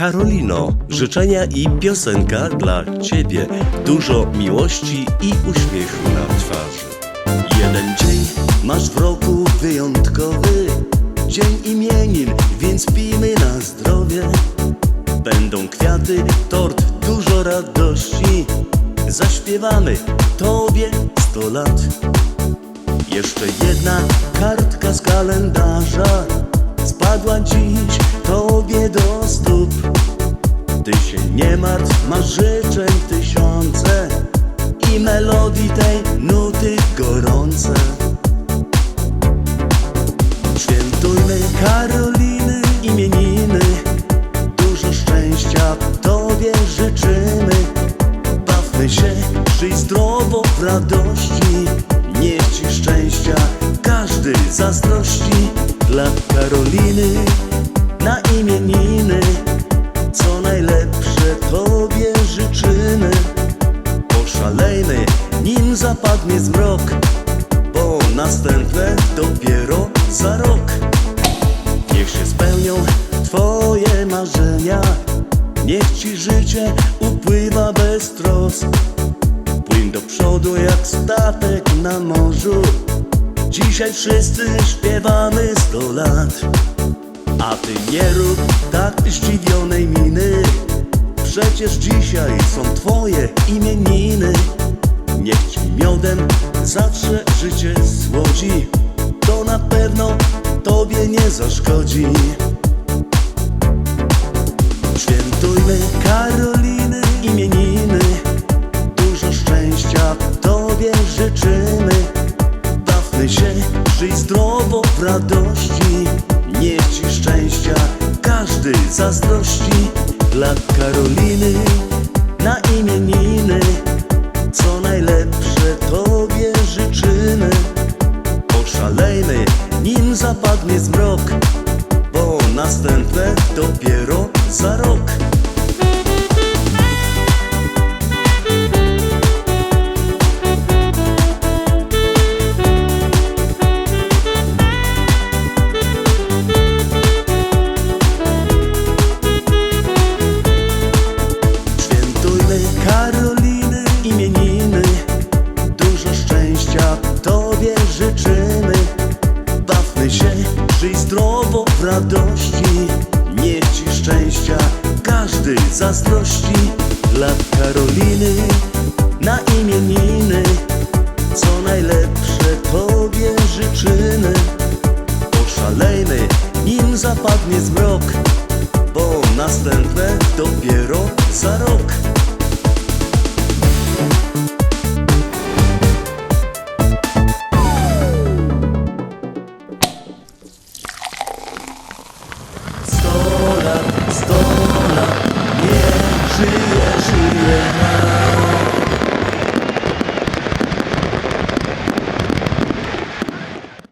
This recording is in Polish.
Karolino, życzenia i piosenka dla Ciebie. Dużo miłości i uśmiechu na twarzy. Jeden dzień masz w roku wyjątkowy, dzień imienin, więc pijmy na zdrowie. Będą kwiaty, tort, dużo radości. Zaśpiewamy Tobie sto lat. Jeszcze jedna kartka się nie martw, masz życzeń tysiące i melodii tej nuty gorące. Świętujmy Karoliny imieniny, dużo szczęścia Tobie życzymy. Bawmy się, żyj zdrowo w radości, niech Ci szczęścia każdy zazdrości. Dla Karoliny na imieniny, nim zapadnie zmrok, bo następne dopiero za rok. Niech się spełnią Twoje marzenia, niech Ci życie upływa bez trosk. Płyń do przodu jak statek na morzu, dzisiaj wszyscy śpiewamy sto lat. A Ty nie rób tak zdziwionej miny, przecież dzisiaj są Twoje imieniny. Miodem zawsze życie słodzi, to na pewno Tobie nie zaszkodzi. Świętujmy Karoliny imieniny, dużo szczęścia Tobie życzymy. Bawmy się, żyj zdrowo w radości, niech Ci szczęścia każdy zazdrości. Dla Karoliny na imieniny, zapadnie zmrok, bo następne dopiero za rok. Radości, niech Ci szczęścia każdy zazdrości. Dla Karoliny na imieniny, co najlepsze Tobie życzymy. Poszalejmy, nim zapadnie zmrok, bo następne dopiero za rok.